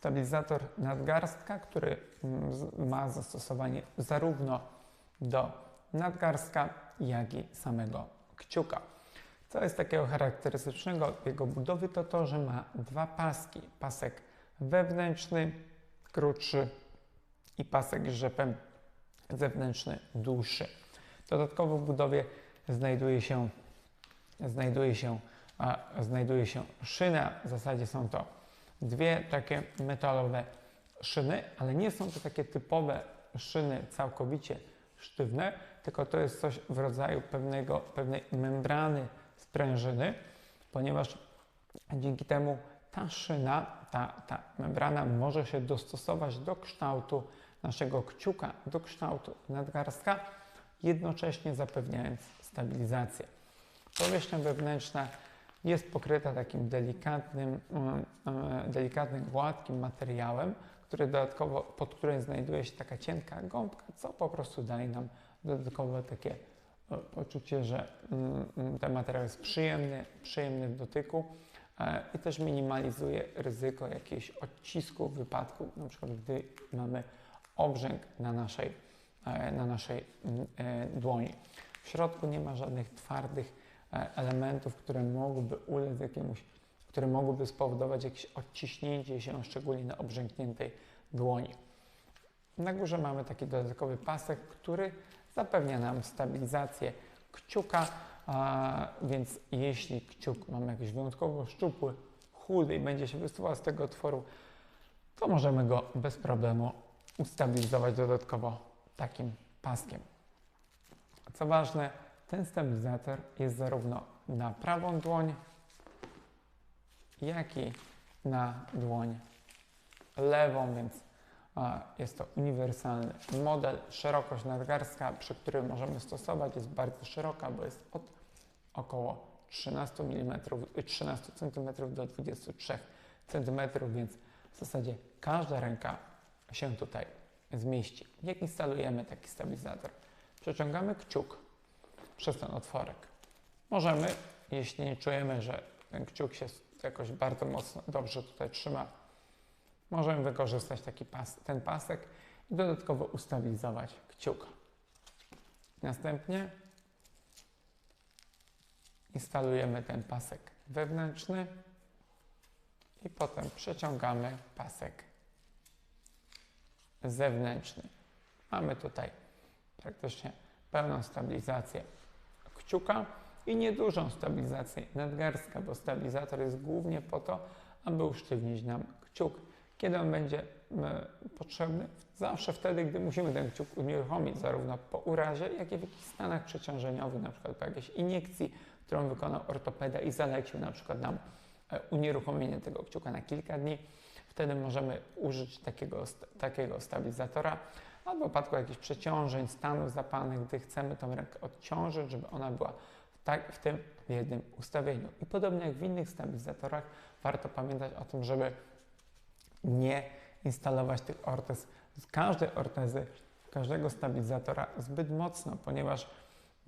Stabilizator nadgarstka, który mm, ma zastosowanie zarówno do nadgarstka, jak i samego kciuka. Co jest takiego charakterystycznego jego budowy, to to, że ma dwa paski. Pasek wewnętrzny, krótszy i pasek z rzepem zewnętrzny, dłuższy. Dodatkowo w budowie znajduje się, znajduje się, a, znajduje się szyna. W zasadzie są to dwie takie metalowe szyny, ale nie są to takie typowe szyny całkowicie sztywne, tylko to jest coś w rodzaju pewnego, pewnej membrany sprężyny, ponieważ dzięki temu ta szyna, ta, ta membrana może się dostosować do kształtu naszego kciuka, do kształtu nadgarstka, jednocześnie zapewniając stabilizację. Powierzchnia wewnętrzna jest pokryta takim delikatnym, mm, e, delikatnym, gładkim materiałem, który dodatkowo, pod którym znajduje się taka cienka gąbka, co po prostu daje nam dodatkowe takie e, poczucie, że mm, mm, ten materiał jest przyjemny, przyjemny w dotyku e, i też minimalizuje ryzyko jakiegoś odcisku wypadku, na przykład gdy mamy obrzęk na naszej, e, na naszej mm, dłoni. W środku nie ma żadnych twardych elementów, które mogłyby ulec jakiemuś, które mogłyby spowodować jakieś odciśnięcie się, szczególnie na obrzękniętej dłoni. Na górze mamy taki dodatkowy pasek, który zapewnia nam stabilizację kciuka, a, więc jeśli kciuk mamy jakiś wyjątkowo szczupły, chudy i będzie się wysuwał z tego otworu, to możemy go bez problemu ustabilizować dodatkowo takim paskiem. Co ważne, ten stabilizator jest zarówno na prawą dłoń, jak i na dłoń lewą, więc jest to uniwersalny model. Szerokość nadgarstka, przy którym możemy stosować, jest bardzo szeroka, bo jest od około 13 mm, 13 cm do 23 cm, więc w zasadzie każda ręka się tutaj zmieści. Jak instalujemy taki stabilizator? Przeciągamy kciuk przez ten otworek. Możemy, jeśli nie czujemy, że ten kciuk się jakoś bardzo mocno, dobrze tutaj trzyma, możemy wykorzystać taki pas, ten pasek i dodatkowo ustabilizować kciuk. Następnie instalujemy ten pasek wewnętrzny i potem przeciągamy pasek zewnętrzny. Mamy tutaj praktycznie pełną stabilizację kciuka i niedużą stabilizację nadgarstka, bo stabilizator jest głównie po to, aby usztywnić nam kciuk. Kiedy on będzie m, potrzebny? Zawsze wtedy, gdy musimy ten kciuk unieruchomić, zarówno po urazie, jak i w jakichś stanach przeciążeniowych, na przykład po jakiejś iniekcji, którą wykonał ortopeda i zalecił na przykład nam e, unieruchomienie tego kciuka na kilka dni. Wtedy możemy użyć takiego, takiego stabilizatora, a w wypadku jakichś przeciążeń, stanów zapalnych, gdy chcemy tą rękę odciążyć, żeby ona była w, tak, w tym jednym ustawieniu. I podobnie jak w innych stabilizatorach, warto pamiętać o tym, żeby nie instalować tych ortez każdej ortezy, każdego stabilizatora zbyt mocno, ponieważ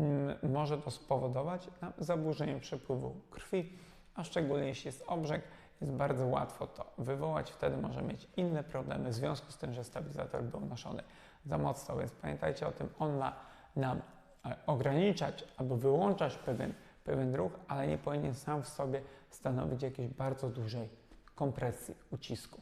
mm, może to spowodować zaburzenie przepływu krwi, a szczególnie jeśli jest obrzęk, jest bardzo łatwo to wywołać. Wtedy może mieć inne problemy w związku z tym, że stabilizator był noszony za mocno, więc pamiętajcie o tym, on ma nam e, ograniczać albo wyłączać pewien, pewien ruch, ale nie powinien sam w sobie stanowić jakiejś bardzo dużej kompresji ucisku.